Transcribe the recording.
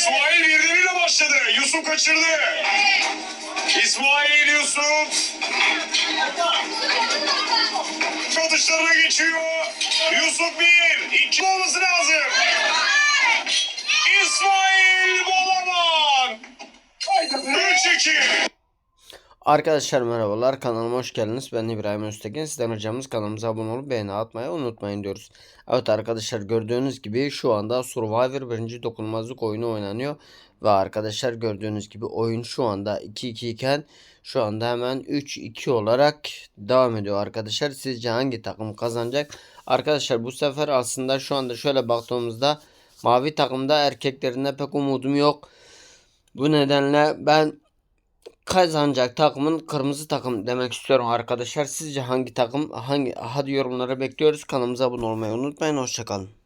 İsmail birbiriyle başladı. Yusuf kaçırdı. İsmail Yusuf. Atışlarına geçiyor. Yusuf bir. iki olması lazım. İsmail Balaban. 3-2. Arkadaşlar merhabalar kanalıma hoş geldiniz. Ben İbrahim Öztekin. Sizden hocamız kanalımıza abone olup beğeni atmayı unutmayın diyoruz. Evet arkadaşlar gördüğünüz gibi şu anda Survivor 1. dokunulmazlık oyunu oynanıyor. Ve arkadaşlar gördüğünüz gibi oyun şu anda 2-2 iken şu anda hemen 3-2 olarak devam ediyor arkadaşlar. Sizce hangi takım kazanacak? Arkadaşlar bu sefer aslında şu anda şöyle baktığımızda mavi takımda erkeklerinde pek umudum yok. Bu nedenle ben kazanacak takımın kırmızı takım demek istiyorum arkadaşlar. Sizce hangi takım? Hangi hadi yorumlara bekliyoruz. Kanalımıza abone olmayı unutmayın. Hoşçakalın.